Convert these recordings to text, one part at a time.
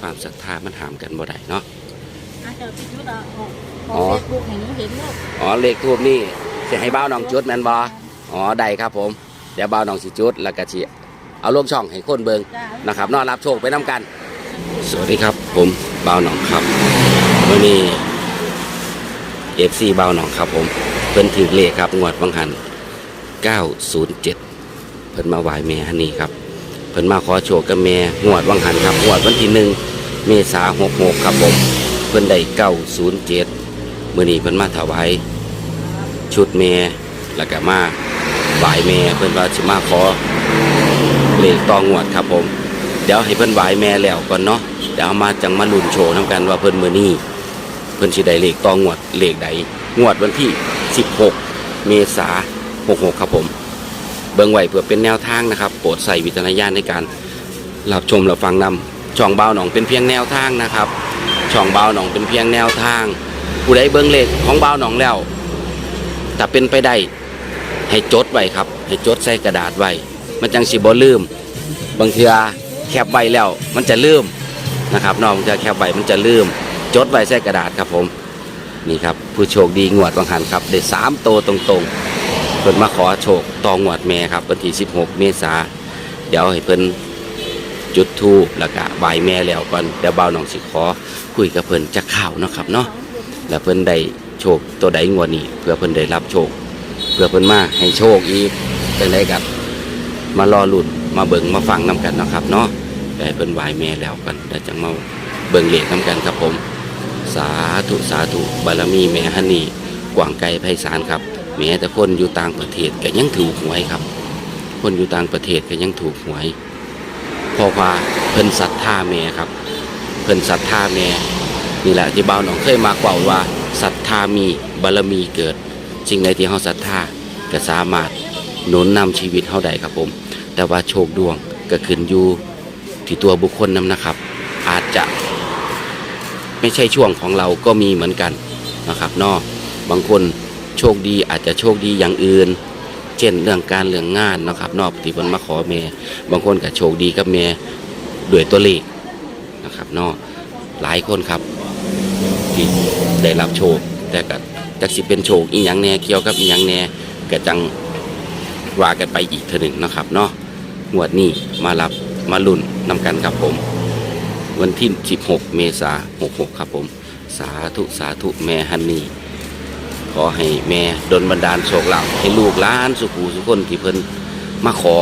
ความศรัทธามันหามกันบ่ได้เนาะอาจจะพิจุดอะของอ๋อเฟซบุ๊กเห็นเห็นลูกอ๋อเลขทูบนี่จะให้บ้าวน้องจุดแม่นบ่อ๋อได้ครับผม เดี๋ยวบ้าวน้องสิจุดแล้วก็สิเอาลงช่องให้คนเบิงจ้านะครับนอนรับโชคไปน้ำกัน สวัสดีครับ ผมบ้าวหนองครับวันนี้เอฟซีบ้าวหนองครับ ผมเพิ่นถือเลขครับงวดวังหัน 907 เพิ่นมาไหว้แม่ฮันนี่ครับ เพิ่นมาขอโชคกับแม่งวดวังหันครับงวดวันที่หนึ่ง เมษาหกหกครับผมเพิ่นได้907มื้อนี้เพิ่นมาถวายชุดแม่แล้วก็มาไหว้แม่เพิ่นว่าสิมาขอเลขตองวดครับผม เดี๋ยวให้เพิ่นไหวายแม่แล้วก่อนเนาะเดี๋ยวมาจังมาลุ้นโชว์นํกันว่าเพิ่นมื้อนี้เพิ่นสิได้เลขตองวดเลขใดงวดวันที่ 16 เมษายน66 ครับผม เบิ่งไหวเพื่อเป็นแนวทางนะครับ โปรดใส่วิจารณญาณในการรับชมรับฟังนำ ช่องเบาหนองเป็นเพียงแนวทางนะครับ ช่องเบาหนองเป็นเพียงแนวทาง ผู้ใดเบิ่งเลขของเบาหนองแล้วถ้าเป็นไปได้ให้จดไว้ครับ ให้จดใส่กระดาษไว้ มันจังสิบ่ลืม บางเทือแคบใบแล้ว มันจะลืมนะครับน้องจะแคบใบมันจะลืม จดไว้ใส่กระดาษครับผมนี่ครับผู้โชคดีงวดวังหันครับได้สามโตตรงๆเพิ่นมาขอโชคตองวดแม่ครับวันที่16 เมษาเดี๋ยวให้เพิ่น จุดธูปแล้วก็ไหวแม่แล้วก่อนเดี๋ยวบ่าวน้องสิขอ คุยกับเพิ่นจะข่าวนะครับเนาะแล้วเพิ่นได้โชคตัวใดงวดนี้เพื่อเพิ่นได้รับโชค เพื่อเพิ่นมาให้โชคอีกจังไดกับมารอลุ่นมาเบิ่งมาฟังน้กันนะครับเนาะได้เพิ่นไหวแม่แล้วกันได้จังมาเบิ่งเลขน้กันครับผม สาธุสาธุบารมีแม่ฮันนี่กว่างไกลไพศาลครับแม้แต่คนอยู่ต่างประเทศก็ยังถูกหวยครับ คนอยู่ต่างประเทศก็ยังถูกหวย ราะว่าเพิ่นศรัทธาแม่ครับ เพิ่นศรัทธาแม่นี่แหละที่บ่าวหนองเคยมากล่าวว่าศรัทธามีบารมีเกิดสิ่งใดที่เฮาศรัทธาก็สามารถหนุนนำชีวิตเฮาได้ครับผม แต่ว่าโชคดวงก็ขึ้นอยู่ที่ตัวบุคคลนํนะครับ อาจจะไม่ใช่ช่วงของเราก็มีเหมือนกันนะครับนอกบางคนโชคดีอาจจะโชคดีอย่างอื่น เช่น เรื่องการเรื่องงานนะครับนอกที่เพิ่นมาขอแม่บางคนก็โชคดีกับแม่ด้วยตัวเลขนะครับนอกหลายคนครับที่ได้รับโชค แต่ก็จักสิเป็นโชคอีหยังแน่เกี่ยวกับอีหยังแน่ก็จังว่ากันไปอีกเทอหนึ่งนะครับเนาะงวดนี้มารับมาลุ่นนำกันครับผม วันที่ 16 เมษายน66 ครับผม สาธุ สาธุ แม่ฮันนี่ ขอให้แม่ดลบันดาลโชคลาภให้ลูกหล้านสุขูสุคนที่เพิ่นมาขอ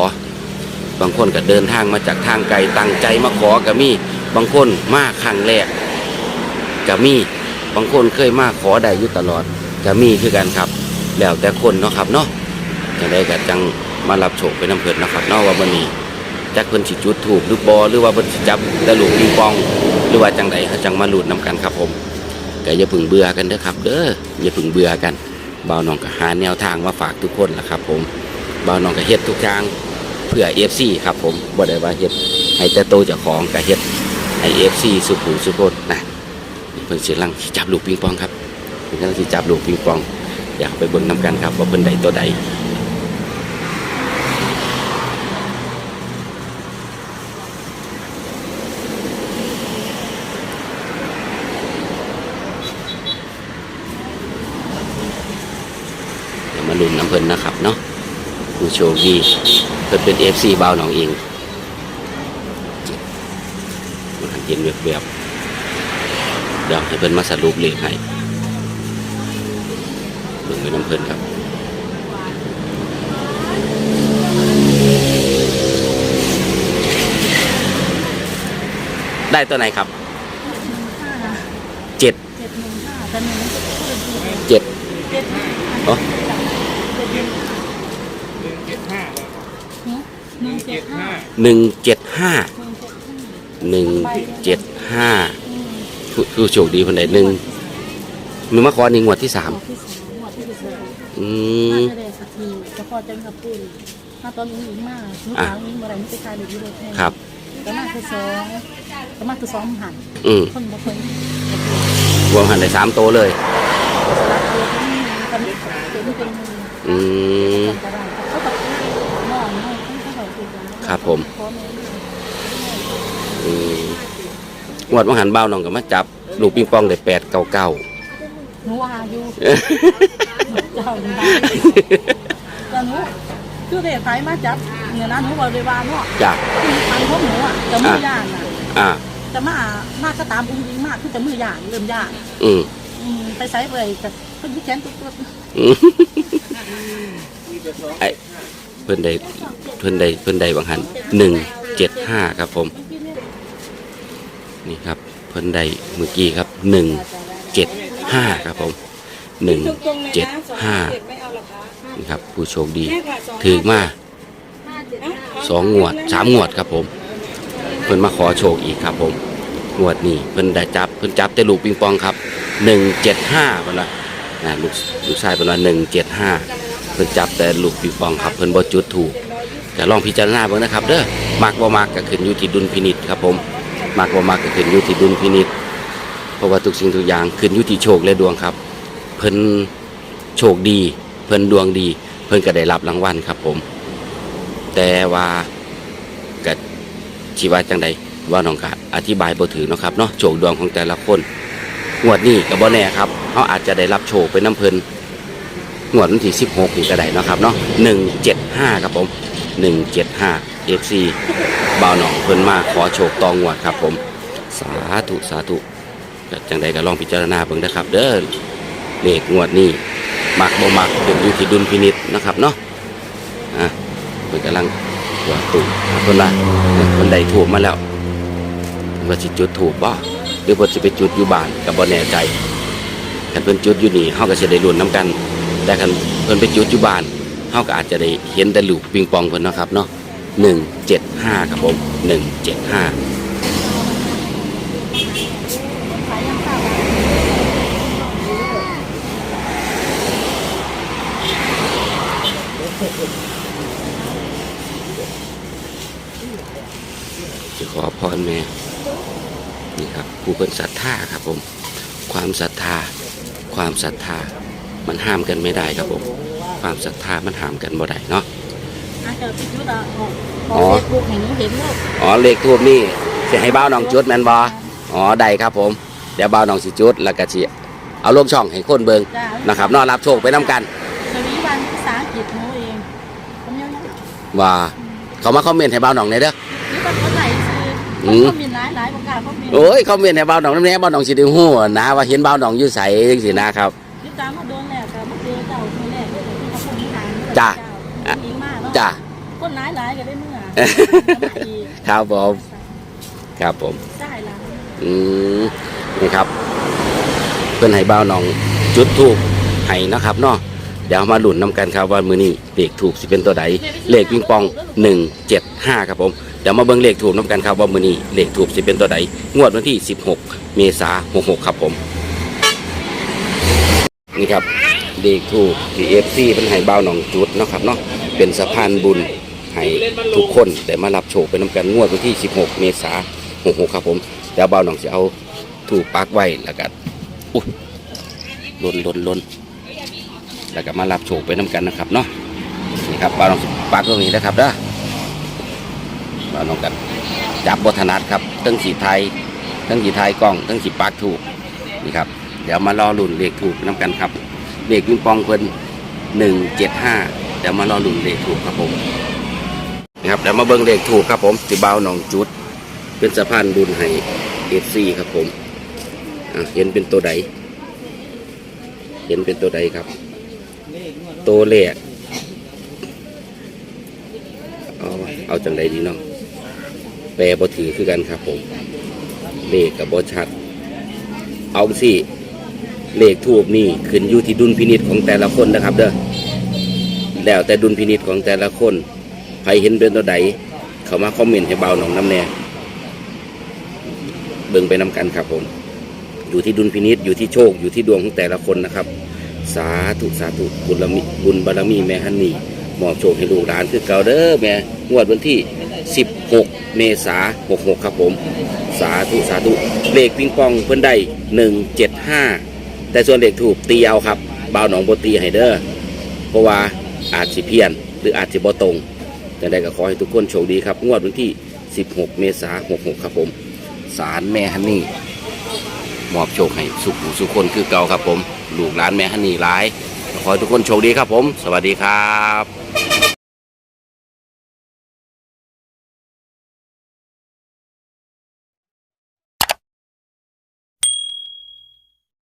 บางคนก็เดินทางมาจากทางไกลตั้งใจมาขอก็มีบางคนมาครั้งแรกก็มีบางคนเคยมาขอได้อยู่ตลอดก็มีคือกันครับ แล้วแต่คนเนาะครับเนาะจังได้ก็จังมารับโชคไปน้ำเพิ่นนะครับเนอกว่ามันนี้จักเพิ่นสิจุดถูกหรือบอหรือว่าเพิ่นสิจับตะลูกปิงปอง หรือว่าจังใดเขาจังมาหลุดน้กันครับผม ก็อย่าพึ่งเบื่อกันเด้อครับ เด้ออย่าพึ่งเบื่อกันบ่าวน้องก็หาแนวทางมาฝากทุกคนล่ะครับ ผมบ่าวน้องก็เฮ็ดทุกอย่างเพื่อเอฟซีครับ ผมบ่ได้ว่าเฮ็ดให้แต่โตเจ้าของก็เฮ็ดให้เอฟซีสุขุสุคนนะเพิ่นสิลังจับลูกปิงปองครับเพิ่นกำลังสิจับลูกปิงปอง อยากไปเบิ่งน้กันครับว่าเพิ่นใดตัวใด มาลุ้นน้ำเพิ่นนะครับเนาะผู้โชคดีเพิ่นเป็นเอฟซีบ่าวหนองเองมันเห็นแบบแบบๆเดี๋ยวให้เพิ่นมาสรุปเลขให้เบิ่งไปน้ำเพิ่นครับได้ตัวไหนครับห้าเจ็ดเจ็ดหนึ่งห้าแต่หนึ่งเจ็ดหนึ่งเจ็ดเจ็ดห้าอ๋อ เจ็ดหนึ่ง หนึ่ง เจ็ดห้าหนึ่งเจ็ดห้าหนึ่งเจ็ดห้าหนึ่งเจ็ดห้าหนึ่งเจ็ดห้าผู้ผู้โชคดีคนใดหนึ่งมีมาขอนี่งวดที่สามหมวดที่สามหมวดที่สิบสองอืน่ามจะได้สักทีเฉพาะจังกับปุ้ยถ้าตอนนี้อีกมากลูกสาวนี้เมื่อไหรไม่ไปขายหรือยูโรแพงครับก็มากคือสองก็มากคือสองหันอืมคนบางคนรวมหันได้สามโตวเลยสลับตัวก็มีกันเป็นเป็นมืออืม กันก็ได้เขาแบบมองมองเขาเขา คุยกันครับผมขอแม่อืมงวดวังหันบ้าวน้องก็มาจับ ลูกปิงปองได้แปดเก้าเก้าหนูว่าอยู่เจ้าอยู่ได้แต่หนูคือเด็กไทยมาจับเนี่ยนะหนูบอกเลยว่าเนาะจ้ะคือทางพวกหนูอะจะมือย่านอะอ่าจะมามาก็ตามอุ้งยิงมากคือจะมือย่านเริ่มย่านอืมอืมไปใช้เลยแต่ก็ยิ่งแขนตุ๊ดอืมไอเพิ่นได้เพิ่นได้เพิ่นได้บางหันหนึ่งเจ็ดห้าครับผม นี่ครับเพิ่นได้เมื่อกี้ครับหนึ่งเจ็ดห้าครับผมหนึ่งเจ็ดห้านี่ครับผู้โชคดีถือมาสองงวดสามงวดครับผม เพิ่นมาขอโชคอีกครับผมงวดนี้เพิ่นได้จับเพิ่นจับแต่ลูกปิงปองครับหนึ่งเจ็ดห้าเพิ่นว่านะลูกลูกชายเพิ่นว่าหนึ่งเจ็ดห้า พิ่นจับแต่ลูกปิงปองครับเพิ่นบ่จุดถูกแต่ลองพิจารณาเบิ่งนะครับเด้อมักบ่มักก็ขึ้นอยู่ที่ดุลพินิจครับผมมักบ่มักก็ขึ้นอยู่ที่ดุลพินิจเพราะว่าทุกสิ่งทุกอย่างขึ้นอยู่ที่โชคและดวงครับ เพิ่นโชคดี เพิ่นดวงดี เพิ่นก็ได้รับรางวัลครับผม แต่ว่าก็ชีว่าจังใดว่าน้องกะอธิบายบ่ถือเนาะครับเนาะโชคดวงของแต่ละคนงวดนี้ก็บ่แน่ครับเขาอาจจะได้รับโชคไปน้ำเพิ่น งวดวันที่16นี่ก็ได้นะครับเนาะ175 ครับผม 175 FC บ่าวหนองเพิ่นมาขอโชคตองงวดครับผม สาธุสาธุจังใดก็ลองพิจารณาเบิ่งนะครับ เด้อเลขงวดนี้มักบ่มักขึ้นอยู่ที่ดุลพินิจนะครับเนาะอะเพิ่นกำลังตัวตุ่มเพิ่นว่าเพิ่นได้ถูกมาแล้วเพิ่นว่าสิจุดถูกบ่หรือเพิ่นสิไปจุดอยู่บ้านก็บ่แน่ใจคันเพิ่นจุดอยู่นี่เฮาก็สิได้ลุ้นนํกัน แต่คันเพิ่นไปจุดอยู่บ้านเฮาก็อาจจะได้เห็นแต่ลูกปิงปองเพิ่นเนาะครับเนาะ175ครับผม175ขายยังข้าจะขอพรแม่ นี่ครับผู้คนศรัทธาครับผม ความศรัทธา ความศรัทธา มันห้ามกันไม่ได้ครับผม ความศรัทธามันห้ามกันบ่ได้เนาะอาจจะไปจุดอะออกอ๋อเฟซบุ๊กเห็นเห็นลูกอ๋อเลขทูบนี่จะให้บ้าวน้องจุดแมนบออ๋อได้ครับผม เดี๋ยวบ้าวน้องสิจุดแล้วก็สิเอาลงช่องให้คนเบิงจ้านะครับนอนรับโชคไปน้กันสวีวันภาษาอังกฤษหนูเองผมยังนี่ว่าเขามาคอมเมนต์ให้บ้าวน้องในอยเด้อมันคนไหนอืซื้อมเขามีหลายหลายประกาศเขามีโอ้ยคอมเมนต์ให้บ้าวน้องนั่นแน่บ้าวน้องสิได้ฮู้นะว่าเห็นบ้าวน้องอยู่ใสจังซี่นะครับยึดตามมาโดนแหละแต่มา จ้ะเจ้ายิงมากเนาะจ้าคนหลายหลายก็ได้เมื่อครับผมครับผมได้ละอืมนี่ครับเพื่อนให้บ้าวน้องจุดทูบให้นะครับเนาะเดี๋ยวมาหลุนนำกันครับว่ามือนี้เลขถูกสิเป็นตัวใดเลขปิงปองหนึ่งเจ็ดห้าครับผมเดี๋ยวมาเบิ่งเลขถูกนำกันครับว่ามือนี้เลขถูกสิเป็นตัวใดงวดวันที่16เมษาหกหกครับผมนี่ครับ เลขถูกทีเอฟซีเป็นให้บ้าวน้องจุดเนาะครับเนาะเป็นสะพานบุญให้ทุกคนได้มารับโชคไปนำกันงวดวันที่ 16 เมษาหกหกครับผมเดี๋ยวบ้าวน้องจะเอาถูกปักไว้แล้วก็อุ้ยลนลนลนแล้วก็มารับโชคไปน้ำกันนะครับเนาะนี่ครับบ้าวน้องปักตรงนี้นะครับเด้อบ้าวน้องกันจับบทนัดครับทั้งสีไทยทั้งสีไทยกล้องทั้งสีปักถูกนี่ครับเดี๋ยวมารอลุ่นเลขถูกน้ำกันครับ เลขปิงปองเพิ่นหนึ่งเจ็ดห้าเดี๋ยวมารอลุ่นเลขถูกครับผมนะครับเดี๋ยวมาเบิ่งเลขถูกครับผมสิบ่าวหนองจุด เป็นสะพานบุญให้เอฟซีครับผมเห็นเป็นตัวใด เห็นเป็นตัวใดครับ ตัวเลขเอาเอาจังใดดีเนาะแปลบ่ถือคือกันครับผมเลขกับบ่ชัด เอาสิ เลขทูบนี่ขึ้นอยู่ที่ดุลพินิษของแต่ละคนนะครับ เด้อแล้วแต่ดุลพินิษของแต่ละคนใครเห็นเป็นตัวใดเขามาคอมเมนต์ให้เบาหนองน้ำแน่เบิ่งไปน้กันครับผม อยู่ที่ดุลพินิษอยู่ที่โชคอยู่ที่ดวงของแต่ละคนนะครับ สาธุสาธุบุญมิบุญบารมีแม่ฮันนี่มอบโชคให้ลูกหลานคือเก่าเด้อแม่งวดวันที่ 16 เมษา66 ครับผม สาธุสาธุเลขปิงปองเพิ่นได้หนึ่งเจ็ดห้า แต่ส่วนเลขถูกตีเอาครับเบาหนองโบตีให้เด้อเพราะว่าอาจสิเพี้ยน หรืออาจสิบ่ตรงแต่ได้ก็ขอให้ทุกคนโชคดีครับ งวดวันที่ 16 เมษายน66 ครับผมสารแม่ฮันนี่มอบโชคให้สุขสุขคนคือเก่าครับผมลูกหลานแม่ฮันนี่หลายขอให้ทุกคนโชคดีครับผม สวัสดีครับ